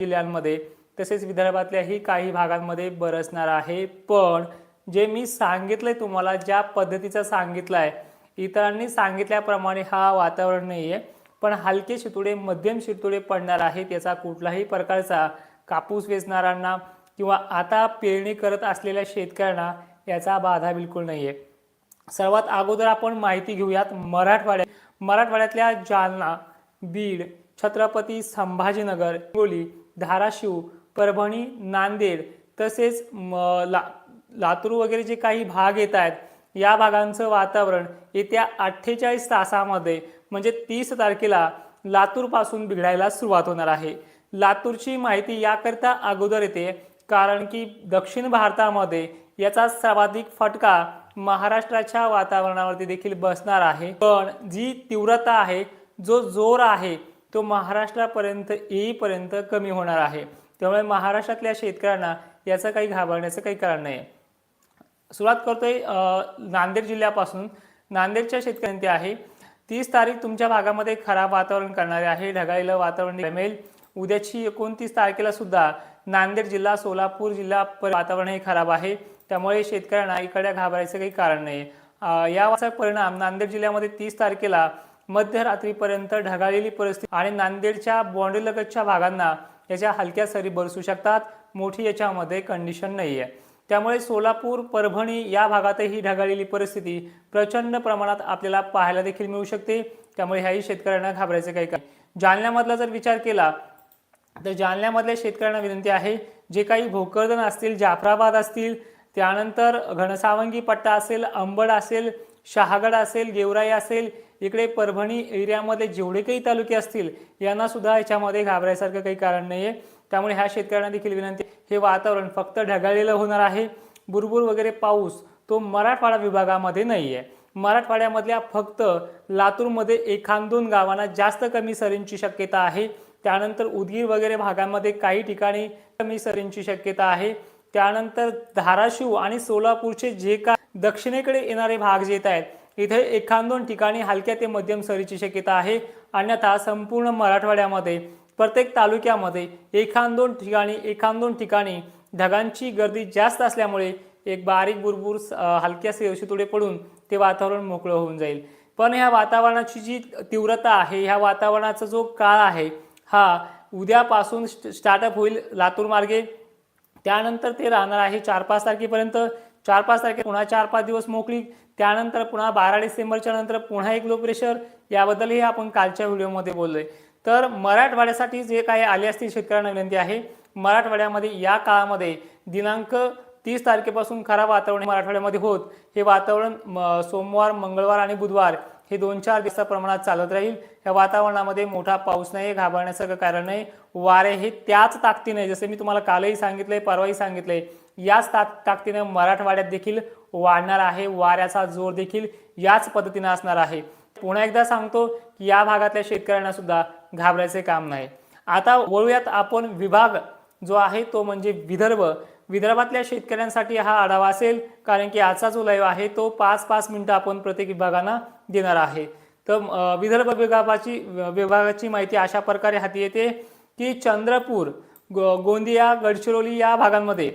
जिल्ह्यांमध्ये तसेच विदर्भातल्याही काही भागांमध्ये बरसणार आहे. पण जे मी सांगितलंय तुम्हाला ज्या पद्धतीचं सांगितलं आहे इतरांनी सांगितल्याप्रमाणे हा वातावरण नाही आहे पण हलके शितुडे मध्यम शितुडे पडणार आहेत याचा कुठलाही प्रकारचा कापूस वेचणाऱ्यांना किंवा आता पेरणी करत असलेल्या शेतकऱ्यांना याचा बाधा बिलकुल नाही आहे सर्वात अगोदर आपण माहिती घेऊयात मराठवाड्यात मराठवाड्यातल्या जालना बीड छत्रपती संभाजीनगर हिंगोली धाराशिव परभणी नांदेड तसेच म ला लातूर वगैरे जे काही भाग येत आहेत या भागांचं वातावरण येत्या अठ्ठेचाळीस तासामध्ये म्हणजे तीस तारखेला लातूरपासून बिघडायला सुरुवात होणार आहे. लातूरची माहिती याकरिता अगोदर येते कारण की दक्षिण भारतामध्ये याचा सर्वाधिक फटका महाराष्ट्राच्या वातावरणावरती देखील बसणार आहे. पण जी तीव्रता आहे जो जोर आहे तो महाराष्ट्रापर्यंत येईपर्यंत कमी होणार आहे. त्यामुळे महाराष्ट्रातल्या शेतकऱ्यांना याचं काही घाबरण्याचं काही कारण नाही. सुरुवात करतोय नांदेड जिल्ह्यापासून. नांदेडच्या शेतकऱ्यांची आहे. तीस तारीख तुमच्या भागामध्ये खराब वातावरण करणारे आहे. ढगाईलं वातावरण मिळेल उद्याची एकोणतीस तारखेला सुद्धा नांदेड जिल्हा सोलापूर जिल्हा पर- वातावरण हे खराब आहे. त्यामुळे शेतकऱ्यांना इकडे घाबरायचं काही कारण नाही. या याचा परिणाम नांदेड जिल्ह्यामध्ये तीस तारखेला मध्यरात्रीपर्यंत ढगाळलेली परिस्थिती आणि नांदेडच्या बॉन्ड्रीलगतच्या भागांना याच्या हलक्या सरी बरसू शकतात. मोठी याच्यामध्ये कंडिशन नाही आहे त्यामुळे सोलापूर परभणी या भागातही ढगाळलेली परिस्थिती प्रचंड प्रमाणात आपल्याला पाहायला देखील मिळू शकते. त्यामुळे ह्याही शेतकऱ्यांना घाबरायचं काही काही जालन्यामधला जर विचार केला तर जालन्यामधल्या शेतकऱ्यांना विनंती आहे जे काही भोकरदन असतील जाफराबाद असतील त्यानंतर घनसावंगी पट्टा असेल अंबड असेल शहागड असेल गेवराई असेल इकडे परभणी एरियामध्ये जेवढे काही तालुके असतील यांना सुद्धा याच्यामध्ये घाबरायसारखं काही कारण नाही आहे त्यामुळे ह्या शेतकऱ्यांना देखील विनंती हे वातावरण फक्त ढगाळलेलं होणार आहे. बुरबुर वगैरे पाऊस तो मराठवाडा विभागामध्ये नाही आहे मराठवाड्यामधल्या फक्त लातूरमध्ये एखाद दोन गावांना जास्त कमी सरींची शक्यता आहे. त्यानंतर उदगीर वगैरे भागांमध्ये काही ठिकाणी कमी सरींची शक्यता आहे. त्यानंतर धाराशिव आणि सोलापूरचे जे का दक्षिणेकडे येणारे भाग जे येत आहेत इथे एखाद दोन ठिकाणी हलक्या ते मध्यम सरीची शक्यता आहे. अन्यथा संपूर्ण मराठवाड्यामध्ये प्रत्येक तालुक्यामध्ये एखाद दोन ठिकाणी एखाद दोन ठिकाणी ढगांची गर्दी जास्त असल्यामुळे एक बारीक बुरबुर हलक्या सेवशी तुडे पडून ते वातावरण मोकळं होऊन जाईल. पण ह्या वातावरणाची जी तीव्रता आहे ह्या वातावरणाचा जो काळ आहे हा उद्यापासून स्ट- स्टार्टअप होईल लातूर मार्गे. त्यानंतर ते राहणार आहे चार पाच तारखेपर्यंत. चार पाच तारखे पुन्हा चार पाच दिवस मोकळी. त्यानंतर पुन्हा बारा डिसेंबरच्या नंतर पुन्हा एक लो प्रेशर याबद्दलही आपण कालच्या व्हिडिओमध्ये बोललोय. तर मराठवाड्यासाठी जे काही आले असतील शेतकऱ्यांना विनंती आहे मराठवाड्यामध्ये या काळामध्ये दिनांक तीस तारखेपासून खराब वातावरण मराठवाड्यामध्ये होत. हे वातावरण म- सोमवार मंगळवार आणि बुधवार हे दोन चार दिवसा प्रमाणात चालत राहील. या वातावरणामध्ये मोठा पाऊस नाही घाबरण्यासारखं कारण नाही. वारे हे त्याच ताकदीने जसे मी तुम्हाला कालही सांगितलंय परवाही सांगितलंय याच ताक ताकदीने मराठवाड्यात देखील वाढणार आहे. वाऱ्याचा जोर देखील याच पद्धतीने असणार आहे. पुन्हा एकदा सांगतो की या भागातल्या शेतकऱ्यांना सुद्धा घाबरायचे काम नाही. आता वळूयात आपण विभाग जो आहे तो म्हणजे विदर्भ. विदर्भातल्या शेतकऱ्यांसाठी हा आढावा असेल कारण की आजचा जो लाईव्ह आहे तो पाच पाच मिनिटं आपण प्रत्येक विभागांना देणार आहे. तर विदर्भ विभागाची विभागाची माहिती अशा प्रकारे हाती येते की चंद्रपूर गो गोंदिया गडचिरोली या भागांमध्ये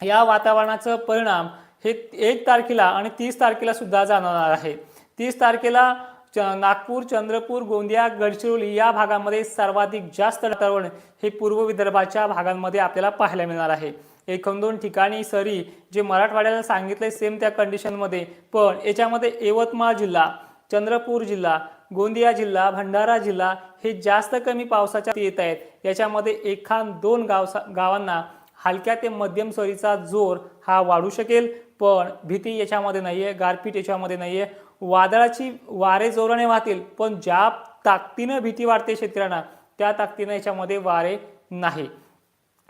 या वातावरणाचं परिणाम हे एक तारखेला आणि तीस तारखेला सुद्धा जाणवणार आहे. तीस तारखेला च नागपूर चंद्रपूर गोंदिया गडचिरोली या भागामध्ये सर्वाधिक जास्त वातावरण हे पूर्व विदर्भाच्या भागांमध्ये आपल्याला पाहायला मिळणार आहे. एकूण दोन ठिकाणी सरी जे मराठवाड्याला सांगितले सेम त्या कंडिशनमध्ये पण याच्यामध्ये यवतमाळ जिल्हा चंद्रपूर जिल्हा गोंदिया जिल्हा भंडारा जिल्हा हे जास्त कमी पावसाच्या येत आहेत. याच्यामध्ये एखाद दोन गाव गावांना हलक्या ते मध्यम सरीचा जोर हा वाढू शकेल. पण भीती याच्यामध्ये नाही आहे गारपीट याच्यामध्ये नाही आहे वादळाची वारे जोराने वाहतील पण ज्या ताकदीनं भीती वाढते शेतकऱ्यांना त्या ताकदीनं याच्यामध्ये वारे नाही.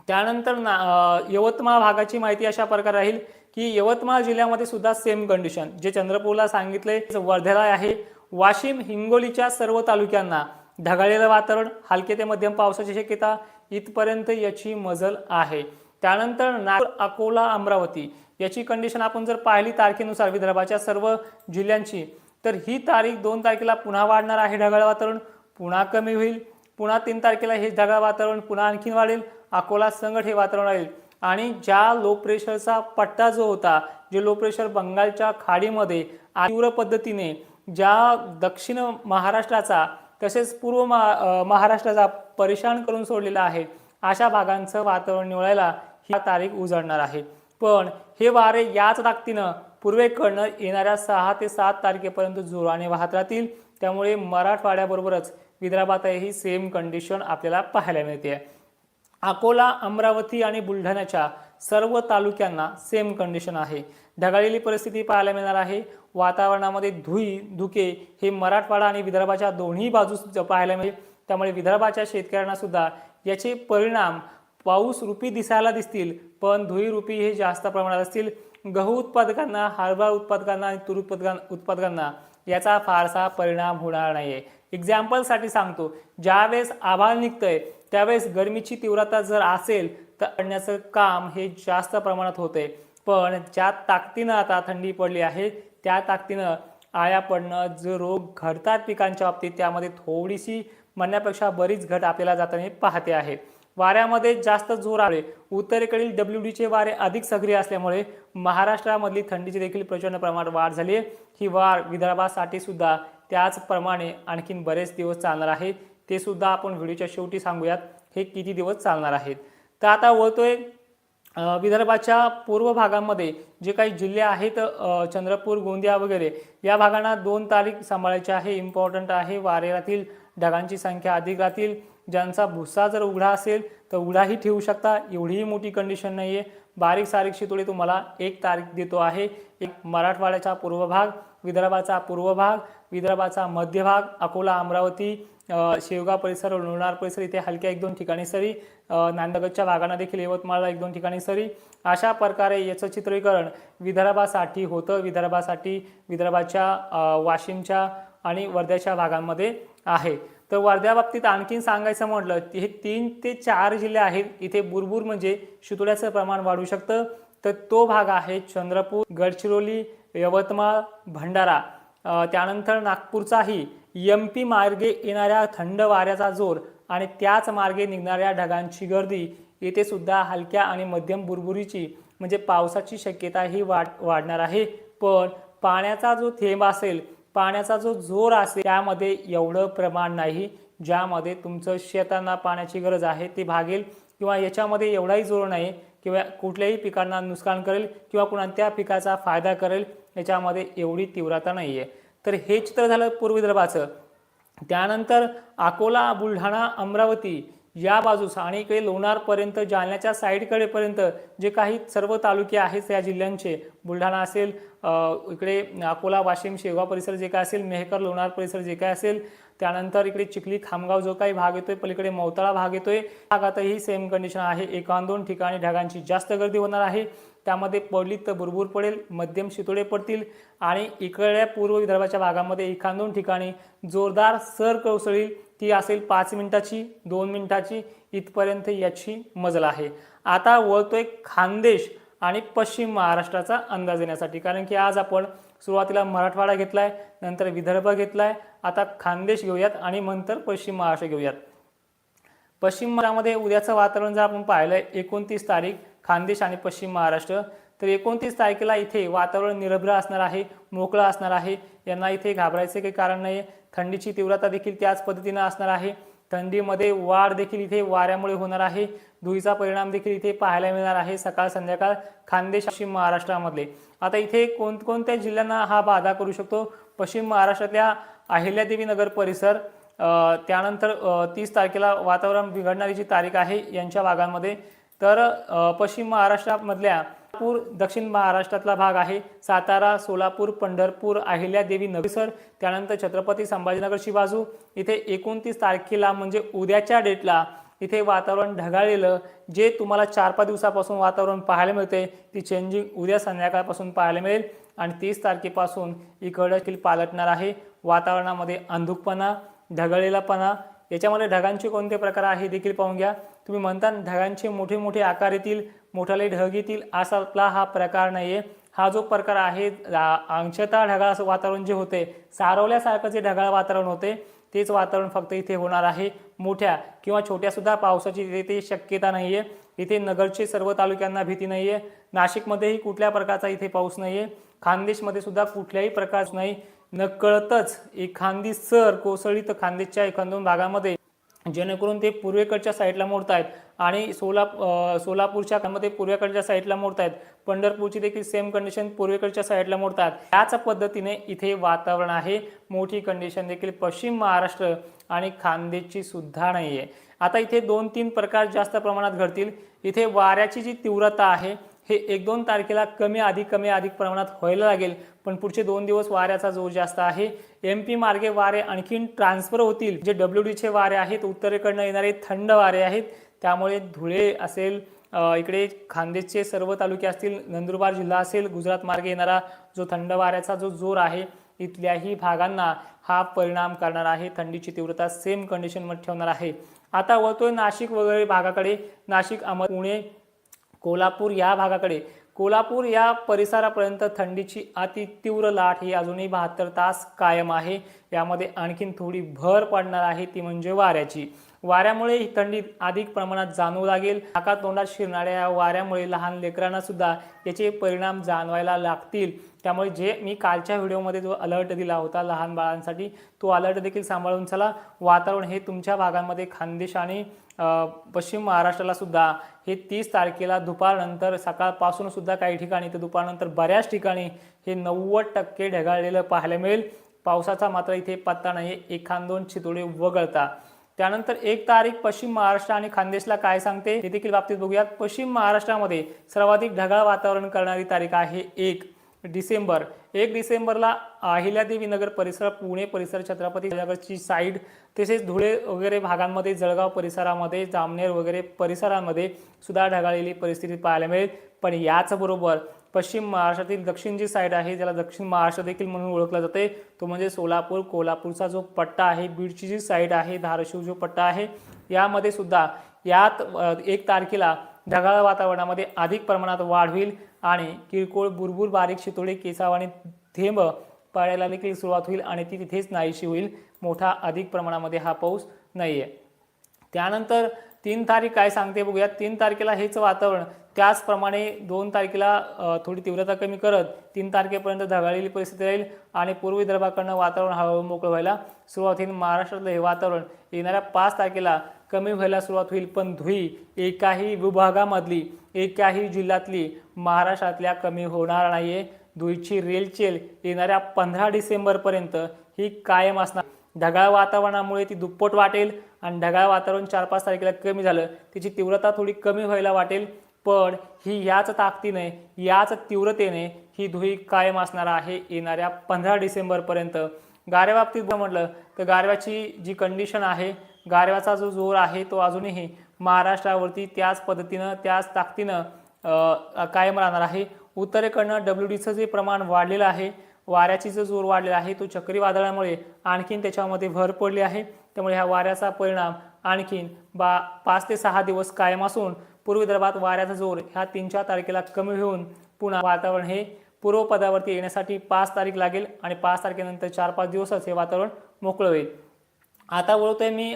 त्यानंतर ना यवतमाळ भागाची माहिती अशा प्रकारे राहील की यवतमाळ जिल्ह्यामध्ये सुद्धा सेम कंडिशन जे चंद्रपूरला सांगितले वर्ध्याला आहे. वाशिम हिंगोलीच्या सर्व तालुक्यांना ढगाळलेलं वातावरण हलके ते मध्यम पावसाची शक्यता इथपर्यंत याची मजल आहे. त्यानंतर नागपूर अकोला अमरावती याची कंडिशन आपण जर पाहिली तारखेनुसार विदर्भाच्या सर्व जिल्ह्यांची तर ही तारीख दोन तारखेला पुन्हा वाढणार आहे ढगाळ वातावरण. पुन्हा कमी होईल. पुन्हा तीन तारखेला हे ढगाळ वातावरण पुन्हा आणखीन वाढेल. अकोला संगट हे वातावरण राहील. आणि ज्या लो प्रेशरचा पट्टा जो होता जे लो प्रेशर बंगालच्या खाडीमध्ये तीव्र पद्धतीने ज्या दक्षिण महाराष्ट्राचा तसेच पूर्व महा महाराष्ट्राचा परेशान करून सोडलेला आहे अशा भागांचं वातावरण निवळायला ही तारीख उजळणार आहे. पण हे वारे याच ताकदीनं पूर्वेकडनं येणाऱ्या सहा ते सात तारखेपर्यंत जोराने वाहत राहतील. त्यामुळे मराठवाड्याबरोबरच विदर्भातही सेम कंडिशन आपल्याला पाहायला मिळते. अकोला अमरावती आणि बुलढाण्याच्या सर्व तालुक्यांना सेम कंडिशन आहे. ढगाळलेली परिस्थिती पाहायला मिळणार आहे. वातावरणामध्ये धुई धुके हे मराठवाडा आणि विदर्भाच्या दोन्ही बाजूस पाहायला मिळेल. त्यामुळे विदर्भाच्या शेतकऱ्यांना सुद्धा याचे परिणाम पाऊस रूपी दिसायला दिसतील पण धुई रूपी हे जास्त प्रमाणात असतील. गहू उत्पादकांना हरभरा उत्पादकांना आणि तूर उत्पादकां उत्पादकांना याचा फारसा परिणाम होणार नाही आहे एक्झाम्पलसाठी सांगतो. ज्यावेळेस आभाळ निघतंय त्यावेळेस गरमीची तीव्रता जर असेल तर आणण्याचं काम हे जास्त प्रमाणात होतंय. पण ज्या ताकदीनं आता थंडी पडली आहे त्या ताकदीनं आळ्या पडणं जे रोग घडतात पिकांच्या बाबतीत त्यामध्ये थोडीशी म्हणण्यापेक्षा बरीच घट आपल्याला जाताना पाहते आहे. वाऱ्यामध्ये जास्त जोर आले. उत्तरेकडील डब्ल्यू डीचे वारे अधिक सक्रिय असल्यामुळे महाराष्ट्रामधली थंडीची देखील प्रचंड प्रमाणात वाढ झाली आहे. ही वाढ विदर्भासाठी सुद्धा त्याचप्रमाणे आणखीन बरेच दिवस चालणार आहे. ते सुद्धा आपण व्हिडिओच्या शेवटी सांगूयात. हे किती दिवस चालणार आहेत? तर आता वळतोय विदर्भाच्या पूर्व भागामध्ये जे काही जिल्हे आहेत चंद्रपूर गोंदिया वगैरे या भागांना दोन तारीख सांभाळायचे आहे. इम्पॉर्टंट आहे वारेरातील ढगांची संख्या अधिक राहतील. ज्यांचा भुसा जर उघडा असेल तर उघडाही ठेवू शकता. एवढीही मोठी कंडिशन नाही आहे बारीक सारीक शितोडे तुम्हाला एक तारीख देतो आहे. एक मराठवाड्याचा पूर्व भाग विदर्भाचा पूर्व भाग विदर्भाचा मध्य भाग अकोला अमरावती शेवगाव परिसर लोणार परिसर इथे हलक्या एक दोन ठिकाणी सरी नांदगडच्या भागांना देखील यवतमाळला एक दोन ठिकाणी सरी. अशा प्रकारे याचं चित्रीकरण विदर्भासाठी होतं. विदर्भासाठी विदर्भाच्या वाशिमच्या आणि वर्ध्याच्या भागांमध्ये आहे. तर वर्ध्या बाबतीत आणखीन सांगायचं म्हटलं की हे तीन ते चार जिल्हे आहेत इथे बुरबुर म्हणजे शितोड्याचं प्रमाण वाढू शकतं. तर तो भाग आहे चंद्रपूर गडचिरोली यवतमाळ भंडारा. त्यानंतर नागपूरचाही एम पी मार्गे येणाऱ्या थंड वाऱ्याचा जोर आणि त्याच मार्गे निघणाऱ्या ढगांची गर्दी येथे सुद्धा हलक्या आणि मध्यम बुरबुरीची म्हणजे पावसाची शक्यता ही वाढ वाढणार आहे. पण पाण्याचा जो थेंब असेल पाण्याचा जो जोर असेल त्यामध्ये एवढं प्रमाण नाही ज्यामध्ये तुमचं शेतांना पाण्याची गरज आहे ती भागेल. किंवा याच्यामध्ये एवढाही जोर नाही किंवा कुठल्याही पिकांना नुकसान करेल किंवा कोणत्या पिकाचा फायदा करेल याच्यामध्ये एवढी तीव्रता नाही आहे तर हे चित्र झालं पूर्व विदर्भाचं. त्यानंतर अकोला बुलढाणा अमरावती या बाजूस आणि इकडे लोणारपर्यंत जालन्याच्या साईडकडेपर्यंत जे काही सर्व तालुके आहेत या जिल्ह्यांचे बुलढाणा असेल इकडे अकोला वाशिम शेगाव परिसर जे काय असेल मेहकर लोणार परिसर जे काय असेल त्यानंतर इकडे चिखली खामगाव जो काही भाग येतोय पलीकडे मौताळा भाग येतोय भागातही सेम कंडिशन आहे. एकान दोन ठिकाणी ढगांची जास्त गर्दी होणार आहे. त्यामध्ये पडली तर भुरभूर पडेल मध्यम शितोडे पडतील आणि इकडल्या पूर्व विदर्भाच्या भागामध्ये एखाद दोन ठिकाणी जोरदार सर कोसळील ती असेल पाच मिनिटाची दोन मिनिटाची इथपर्यंत याची मजल आहे. आता वळतोय खानदेश आणि पश्चिम महाराष्ट्राचा अंदाज येण्यासाठी. कारण की आज आपण सुरुवातीला मराठवाडा घेतलाय नंतर विदर्भ घेतलाय. आता खानदेश घेऊयात आणि नंतर पश्चिम महाराष्ट्र घेऊयात. पश्चिम महाराष्ट्रामध्ये उद्याचं वातावरण जर आपण पाहिलं एकोणतीस तारीख खानदेश आणि पश्चिम महाराष्ट्र. तर एकोणतीस तारखेला इथे वातावरण निरभ्र असणार आहे मोकळं असणार आहे. यांना इथे घाबरायचे काही कारण नाही थंडीची तीव्रता देखील त्याच पद्धतीनं असणार आहे. थंडीमध्ये वाढ देखील इथे वाऱ्यामुळे होणार आहे. धुळीचा परिणाम देखील इथे पाहायला मिळणार आहे सकाळ संध्याकाळ खानदेश पश्चिम महाराष्ट्रामधले. आता इथे कोणकोणत्या जिल्ह्यांना हा बाधा करू शकतो? पश्चिम महाराष्ट्रातल्या अहिल्यादेवी नगर परिसर त्यानंतर तीस तारखेला वातावरण बिघडणारी जी तारीख आहे यांच्या भागांमध्ये. तर पश्चिम महाराष्ट्रामधल्या नागपूर दक्षिण महाराष्ट्रातला भाग आहे. सातारा सोलापूर पंढरपूर अहिल्यादेवी नगरीसर त्यानंतर छत्रपती संभाजीनगरची बाजू इथे एकोणतीस तारखेला म्हणजे उद्याच्या डेटला इथे वातावरण ढगाळलेलं जे तुम्हाला चार पाच दिवसापासून वातावरण पाहायला मिळते ती चेंजिंग उद्या संध्याकाळपासून पाहायला मिळेल. आणि तीस तारखेपासून इकडं देखील पालटणार आहे. वातावरणामध्ये अंधुकपणा ढगळलेलापणा. याच्यामध्ये ढगांचे कोणते प्रकार आहे देखील पाहून घ्या. तुम्ही म्हणता ढगांचे मोठे मोठे आकार येतील. मोठाले ढग येतील असातला हा प्रकार नाही आहे हा जो प्रकार आहे आ- अंशतः ढगाळ असं वातावरण जे होते सारवल्यासारखं जे ढगाळ वातावरण होते तेच वातावरण फक्त इथे होणार आहे. मोठ्या किंवा छोट्यासुद्धा पावसाची इथे शक्यता नाही आहे इथे नगरचे सर्व तालुक्यांना भीती नाही आहे नाशिकमध्येही कुठल्या प्रकारचा इथे पाऊस नाही आहे खानदेशमध्ये सुद्धा कुठल्याही प्रकारच नाही. नकळतच एखादी सर कोसळी तर खानदेशच्या एखाद दोन भागामध्ये जेणेकरून ते पूर्वेकडच्या साईडला मोडत आहेत आणि सोला सोलापूरच्या मध्ये पूर्वेकडच्या साईडला मोडत आहेत पंढरपूरची देखील सेम कंडिशन पूर्वेकडच्या साईडला मोडतात. याच पद्धतीने इथे वातावरण आहे. मोठी कंडिशन देखील पश्चिम महाराष्ट्र आणि खानदेशची सुद्धा नाही आहे आता इथे दोन तीन प्रकार जास्त प्रमाणात घडतील. इथे वाऱ्याची जी तीव्रता आहे हे एक दोन तारखेला कमी अधिक कमी अधिक प्रमाणात व्हायला लागेल. पण पुढचे दोन दिवस वाऱ्याचा जोर जास्त आहे. एम पी मार्गे वारे आणखीन ट्रान्सफर होतील. जे डब्ल्यू डीचे वारे आहेत उत्तरेकडनं येणारे थंड वारे आहेत त्यामुळे धुळे असेल इकडे खानदेशचे सर्व तालुके असतील नंदुरबार जिल्हा असेल गुजरात मार्गे येणारा जो थंड वाऱ्याचा जो जोर आहे इथल्याही भागांना हा परिणाम करणार आहे. थंडीची तीव्रता सेम कंडिशनमध्ये ठेवणार आहे. आता वळतोय नाशिक वगैरे भागाकडे. नाशिक अहमद पुणे कोल्हापूर या भागाकडे. कोल्हापूर या परिसरापर्यंत थंडीची अति तीव्र लाट ही अजूनही बहात्तर तास कायम आहे. यामध्ये आणखीन थोडी भर पडणार आहे ती म्हणजे वाऱ्याची. वाऱ्यामुळे ही थंडी अधिक प्रमाणात जाणवू लागेल. नाका तोंडात शिरणाऱ्या या वाऱ्यामुळे लहान लेकरांना सुद्धा याचे परिणाम जाणवायला लागतील. त्यामुळे जे मी कालच्या व्हिडिओमध्ये जो अलर्ट दिला होता लहान बाळांसाठी तो अलर्ट देखील सांभाळून चला. वातावरण हे तुमच्या भागांमध्ये खानदेश आणि पश्चिम महाराष्ट्राला सुद्धा हे तीस तारखेला दुपारनंतर सकाळपासून सुद्धा काही ठिकाणी तर दुपारनंतर बऱ्याच ठिकाणी हे नव्वद टक्के ढगाळलेलं पाहायला मिळेल. पावसाचा मात्र इथे पत्ता नाही एखाद दोन चितोडे वगळता. त्यानंतर एक तारीख पश्चिम महाराष्ट्र आणि खानदेशला काय सांगते हे देखील बाबतीत बघूयात. पश्चिम महाराष्ट्रामध्ये सर्वाधिक ढगाळ वातावरण करणारी तारीख आहे एक डिसेंबर. एक डिसेंबरला अहिल्यादेवी नगर परिसर पुणे परिसर छत्रपती नगरची साईड तसेच धुळे वगैरे भागांमध्ये जळगाव परिसरामध्ये जामनेर वगैरे परिसरांमध्ये सुद्धा ढगाळलेली परिस्थिती पाहायला मिळेल. पण याचबरोबर पश्चिम महाराष्ट्रातील दक्षिण जी साईड आहे ज्याला दक्षिण महाराष्ट्र देखील म्हणून ओळखला जाते तो म्हणजे सोलापूर. कोल्हापूरचा जो पट्टा आहे बीडची जी साईड आहे धाराशिव जो पट्टा आहे यामध्ये सुद्धा यात एक तारखेला ढगाळ वातावरणामध्ये अधिक प्रमाणात वाढ होईल आणि किरकोळ बुरबुर बारीक शितोडे केसाव आणि थेंब पडायला देखील सुरुवात होईल आणि ती तिथेच नाहीशी होईल. मोठा अधिक प्रमाणामध्ये हा पाऊस नाही आहे त्यानंतर तीन तारीख काय सांगते बघूया. तीन तारखेला हेच वातावरण. त्याचप्रमाणे दोन तारखेला थोडी तीव्रता कमी करत तीन तारखेपर्यंत ढगाळलेली परिस्थिती राहील आणि पूर्व विदर्भाकडनं वातावरण हळूहळू मोकळं व्हायला सुरुवात होईल. महाराष्ट्रातलं हे वातावरण येणाऱ्या पाच तारखेला कमी व्हायला सुरुवात होईल. पण धुई एकाही विभागामधली एकाही जिल्ह्यातली महाराष्ट्रातल्या कमी होणार नाही आहे धुईची रेलचेल येणाऱ्या पंधरा डिसेंबरपर्यंत ही कायम असणार. ढगाळ वातावरणामुळे ती दुप्पट वाटेल आणि ढगाळ वातावरण चार पाच तारखेला कमी झालं. तिची तीव्रता थोडी कमी व्हायला वाटेल. पण ही याच ताकदीने याच तीव्रतेने ही धुई कायम असणार आहे येणाऱ्या पंधरा डिसेंबरपर्यंत गारव्याबाबतीत जर म्हटलं तर गारव्याची जी कंडिशन आहे गारव्याचा जो जोर आहे तो अजूनही महाराष्ट्रावरती त्याच पद्धतीनं त्याच ताकदीनं कायम राहणार आहे. उत्तरेकडनं डब्ल्यू डीचं जे प्रमाण वाढलेलं आहे वाऱ्याची जो जोर वाढलेला आहे तो चक्रीवादळामुळे आणखीन त्याच्यामध्ये भर पडली आहे. त्यामुळे ह्या वाऱ्याचा परिणाम आणखीन बा पाच ते सहा दिवस कायम असून पूर्व विदर्भात वाऱ्याचा जोर ह्या तीन चार तारखेला कमी होऊन पुन्हा वातावरण हे पूर्वपदावरती येण्यासाठी पाच तारीख लागेल आणि पाच तारखेनंतर चार पाच दिवसच हे वातावरण मोकळं होईल. आता बोलतोय मी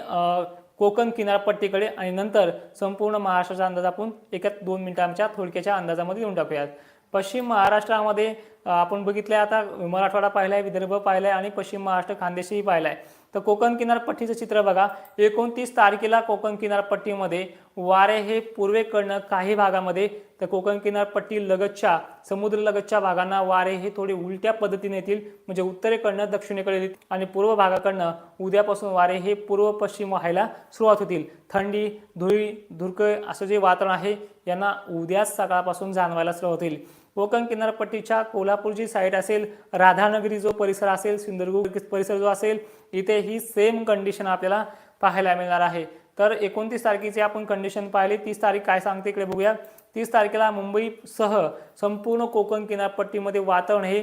कोकण किनारपट्टीकडे आणि नंतर संपूर्ण महाराष्ट्राचा अंदाज आपण एका दोन मिनिटं आमच्या थोडक्याच्या अंदाजामध्ये येऊन टाकूयात. पश्चिम महाराष्ट्रामध्ये आपण बघितलं आहे आता मराठवाडा पाहिलाय विदर्भ पाहिलाय आणि पश्चिम महाराष्ट्र खानदेशही पाहिलाय. तर कोकण किनारपट्टीचं चित्र बघा. एकोणतीस तारखेला कोकण किनारपट्टीमध्ये वारे हे पूर्वेकडनं काही भागामध्ये तर कोकण किनारपट्टी लगतच्या समुद्र लगतच्या भागांना वारे हे थोडे उलट्या पद्धतीने येतील. म्हणजे उत्तरेकडनं दक्षिणेकडे येतील आणि पूर्व भागाकडनं उद्यापासून वारे हे पूर्व पश्चिम व्हायला सुरुवात होतील. थंडी धुळी धुरकळ असं जे वातावरण आहे यांना उद्याच सकाळपासून जाणवायला सुरुवात होईल कोकण किनारपट्टीच्या कोल्हापूर जी साईड असेल राधानगरी जो परिसर असेल सिंधुदुर्ग परिसर जो असेल इथे ही सेम कंडिशन आपल्याला पाहायला मिळणार आहे. तर एकोणतीस तारखेची आपण कंडिशन पाहिली. तीस तारीख काय सांगते इकडे बघूया. तीस तारखेला मुंबईसह संपूर्ण कोकण किनारपट्टीमध्ये वातावरण हे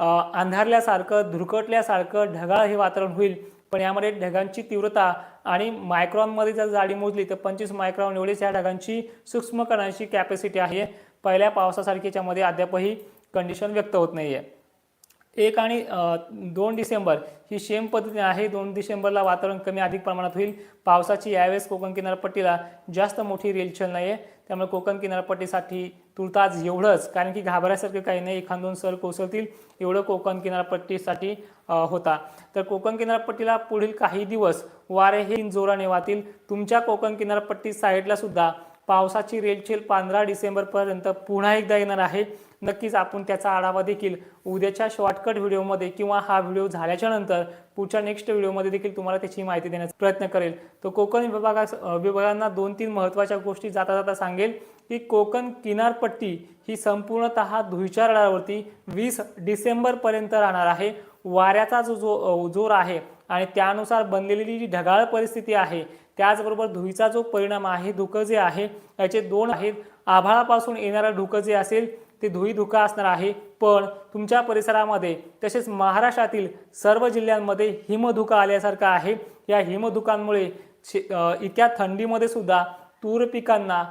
अंधारल्यासारखं धुरकटल्यासारखं ढगाळ हे वातावरण होईल. पण यामध्ये ढगांची तीव्रता आणि मायक्रॉनमध्ये जर जाडी मोजली तर पंचवीस मायक्रॉन एवढीच या ढगांची सूक्ष्म कणांची कॅपॅसिटी आहे. पहिल्या पावसासारखीच्यामध्ये अद्यापही कंडिशन व्यक्त होत नाही आहे एक आणि दोन डिसेंबर ही सेम पद्धतीने आहे. दोन डिसेंबरला वातावरण कमी अधिक प्रमाणात होईल. पावसाची यावेळेस कोकण किनारपट्टीला जास्त मोठी रेलचल नाही आहे त्यामुळे कोकण किनारपट्टीसाठी तुर्तास एवढंच कारण की घाबरायसारखं काही नाही. एखाद दोन सर कोसळतील. एवढं कोकण किनारपट्टीसाठी होता. तर कोकण किनारपट्टीला पुढील काही दिवस वारे हे जोराने वाहतील. तुमच्या कोकण किनारपट्टी साईडला सुद्धा पावसाची रेलचेल पंधरा डिसेंबरपर्यंत पुन्हा एकदा येणार आहे. नक्कीच आपण त्याचा आढावा देखील उद्याच्या शॉर्टकट व्हिडिओमध्ये किंवा हा व्हिडिओ झाल्याच्यानंतर पुढच्या नेक्स्ट व्हिडिओमध्ये देखील तुम्हाला त्याची माहिती देण्याचा प्रयत्न करेल. तर कोकण विभागा विभागांना दोन तीन महत्त्वाच्या गोष्टी जाता जाता सांगेल की कोकण किनारपट्टी ही संपूर्णतः धुईच्या रडावरती वीस डिसेंबरपर्यंत राहणार आहे. वाऱ्याचा जो जो जोर आहे आणि त्यानुसार बनलेली जी ढगाळ परिस्थिती आहे त्याचबरोबर धुळीचा जो परिणाम आहे धुकं जे आहे याचे दोन आहेत. आभाळापासून येणारं धुकं जे असेल ते धुळी धुका असणार आहे. पण तुमच्या परिसरामध्ये तसेच महाराष्ट्रातील सर्व जिल्ह्यांमध्ये हिमधुका आल्यासारखं आहे. या हिमधुकांमुळे शे- इतक्या थंडीमध्ये सुद्धा तूर पिकांना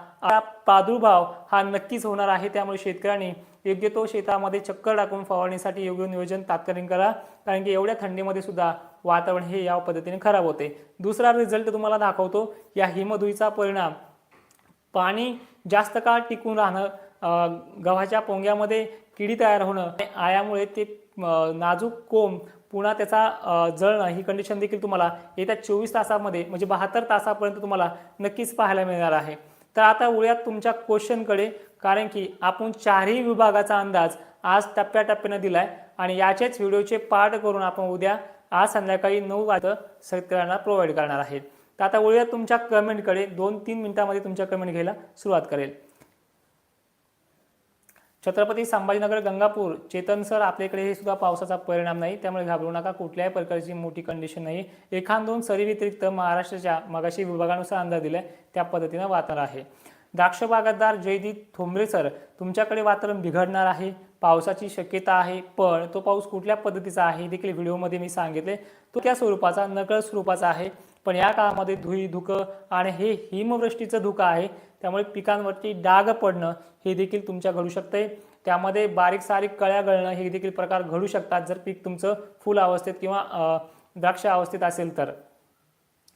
प्रादुर्भाव हा नक्कीच होणार आहे. त्यामुळे शेतकऱ्यांनी योग्य तो शेतामध्ये चक्कर टाकून फवारणीसाठी योग्य नियोजन तात्कालीन करा. कारण की एवढ्या थंडीमध्ये सुद्धा वातावरण हे या पद्धतीने खराब होते. दुसरा रिझल्ट तुम्हाला दाखवतो. या हिमधुईचा परिणाम पाणी जास्त काळ टिकून राहणं गव्हाच्या पोंग्यामध्ये किडी तयार होणं आणि आयामुळे ते नाजूक कोंब पुन्हा त्याचा जळणं ही कंडिशन देखील तुम्हाला येत्या चोवीस तासामध्ये म्हणजे बहात्तर तासापर्यंत तुम्हाला नक्कीच पाहायला मिळणार आहे. तर आता वळूयात तुमच्या क्वेश्चनकडे कारण की आपण चारही विभागाचा अंदाज आज टप्प्याटप्प्यानं दिलाय आणि याचेच व्हिडिओचे पार्ट करून आपण उद्या आज संध्याकाळी नऊ वाजता शेतकऱ्यांना प्रोव्हाइड करणार आहेत तर आता वळूया तुमच्या कमेंटकडे दोन तीन मिनिटांमध्ये तुमच्या कमेंट घ्यायला सुरुवात करेल. छत्रपती संभाजीनगर गंगापूर चेतन सर आपल्याकडे हे सुद्धा पावसाचा परिणाम नाही त्यामुळे घाबरू नका. कुठल्याही प्रकारची मोठी कंडिशन नाही. एखाद दोन सरी व्यतिरिक्त महाराष्ट्राच्या मगाशी विभागानुसार अंदाज दिलाय त्या पद्धतीनं वातावरण आहे. द्राक्ष बागायतदार जयदीप थोंबरे सर तुमच्याकडे वातावरण बिघडणार आहे पावसाची शक्यता आहे पण तो पाऊस कुठल्या पद्धतीचा आहे देखील व्हिडिओमध्ये मी सांगितले. तो त्या स्वरूपाचा नकळ स्वरूपाचा आहे. पण या काळामध्ये धुई धुकं आणि हे हिमवृष्टीचं धुकं आहे त्यामुळे पिकांवरती डाग पडणं हे देखील तुमच्या घडू शकते. त्यामध्ये बारीक सारीक कळ्या गळणं हे देखील प्रकार घडू शकतात जर पीक तुमचं फुल अवस्थेत किंवा द्राक्ष अवस्थेत असेल तर.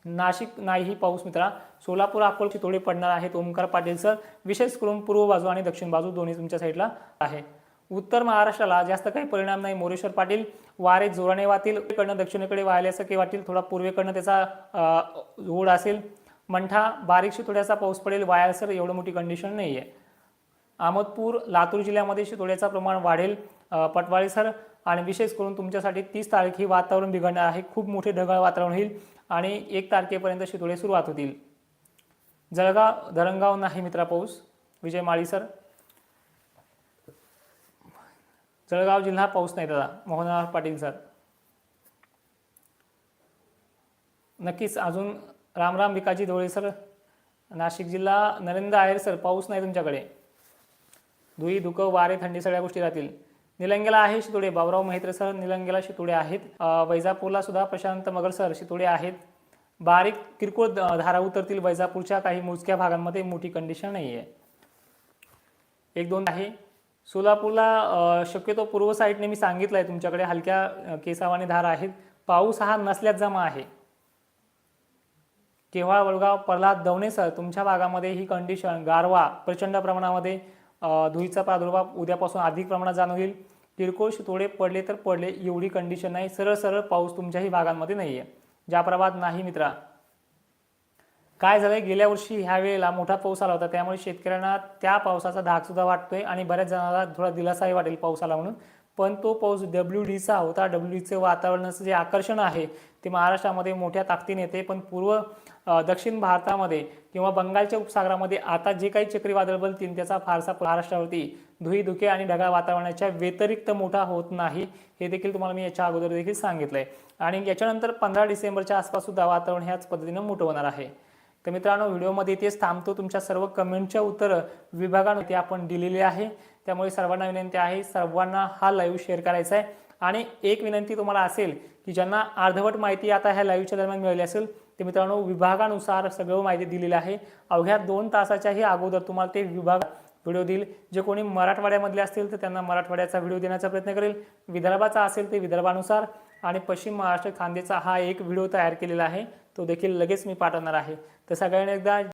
नाशिक नाही पाऊस मित्रा. सोलापूर अकोल चितोडे पडणार आहेत ओमकार पाटील सर विशेष करून पूर्व बाजू आणि दक्षिण बाजू दोन्ही तुमच्या साईडला आहे. उत्तर महाराष्ट्राला जास्त काही परिणाम नाही. मोरेश्वर पाटील वारे जोराने वाहतील. कडनं दक्षिणेकडे वाहिल्यासारखे वाटेल थोडा पूर्वेकडनं त्याचा ओढ असेल. मंठा बारीकशी थोड्यासा पाऊस पडेल. वायासर एवढं मोठी कंडिशन नाही आहे अहमदपूर लातूर जिल्ह्यामध्ये शितोड्याचं प्रमाण वाढेल. पटवाळी सर आणि विशेष करून तुमच्यासाठी तीस तारीख ही वातावरण बिघडणार आहे. खूप मोठे ढगाळ वातावरण होईल आणि एक तारखेपर्यंत शितोळे सुरुवात होतील. जळगाव धरणगाव नाही मित्रा पाऊस. विजय माळी सर. जळगाव जिल्हा पाऊस नाही दादा. मोहनराव पाटील सर. नक्कीच अजून रामराम भिकाजी धोळे सर. नाशिक जिल्हा नरेंद्र आहेर सर. पाऊस नाही तुमच्याकडे. धुई धुकं वारे थंडी सगळ्या गोष्टी राहतील. निलंगेला आहे शितोडे. बाबराव महित्रे सर निलंगेला शितोडे आहेत. वैजापूरला सुद्धा प्रशांत मगर सर शितोडे आहेत. बारीक किरकोळ द- धारा उतरतील. वैजापूरच्या काही मोजक्या भागांमध्ये मोठी कंडिशन नाही आहे एक दोन आहे. सोलापूरला शक्यतो पूर्व साईडने मी सांगितलं आहे तुमच्याकडे हलक्या केसावाने धार आहेत. पाऊस हा नसल्यात जमा आहे. केव्हा वळगाव प्रल्हाद दवणेसर तुमच्या भागामध्ये ही कंडिशन गारवा प्रचंड प्रमाणामध्ये धुईचा धुळीचा प्रादुर्भाव उद्यापासून अधिक प्रमाणात जाणवेल किरकोळ थोडे पडले तर पडले एवढी कंडिशन नाही. सरळ सरळ पाऊस तुमच्याही भागांमध्ये नाही आहे ज्या प्रभात नाही मित्रा. काय झालंय? गेल्या वर्षी ह्या वेळेला मोठा पाऊस आला होता त्यामुळे शेतकऱ्यांना त्या पावसाचा धाकसुद्धा वाटतोय आणि बऱ्याच जणांना थोडा दिलासाही वाटेल पाऊस आला म्हणून. पण तो पाऊस डब्ल्यू डीचा होता. डब्ल्यू डीचं वातावरणाचं जे आकर्षण आहे ते महाराष्ट्रामध्ये मोठ्या ताकदीने येते. पण पूर्व दक्षिण भारतामध्ये किंवा बंगालच्या उपसागरामध्ये आता जे काही चक्रीवादळ बनतील त्याचा फारसा महाराष्ट्रावरती धुई धुके आणि ढगाळ वातावरणाच्या व्यतिरिक्त मोठा होत नाही हे देखील तुम्हाला मी याच्या अगोदर देखील सांगितलंय. आणि याच्यानंतर पंधरा डिसेंबरच्या आसपास सुद्धा वातावरण ह्याच पद्धतीनं मोठं होणार आहे. तर मित्रांनो व्हिडिओमध्ये इथेच थांबतो. तुमच्या सर्व कमेंटच्या उत्तरं विभागांवरती आपण दिलेली आहे. त्यामुळे सर्वांना विनंती आहे सर्वांना हा लाईव्ह शेअर करायचा आहे. आणि एक विनंती तुम्हाला असेल की ज्यांना अर्धवट माहिती आता ह्या लाईव्हच्या दरम्यान मिळाली असेल ते मित्रांनो विभागानुसार सगळं माहिती दिलेली आहे. अवघ्या दोन तासाच्याही अगोदर तुम्हाला ते विभाग व्हिडिओ देईल. जे कोणी मराठवाड्यामधले असतील तर त्यांना मराठवाड्याचा व्हिडिओ देण्याचा प्रयत्न करेल. विदर्भाचा असेल ते विदर्भानुसार. आणि पश्चिम महाराष्ट्र खांदेचा हा एक व्हिडिओ तयार केलेला आहे. तो देखील लगेच मी पाठवणार आहे. तर सगळ्यांनी एकदा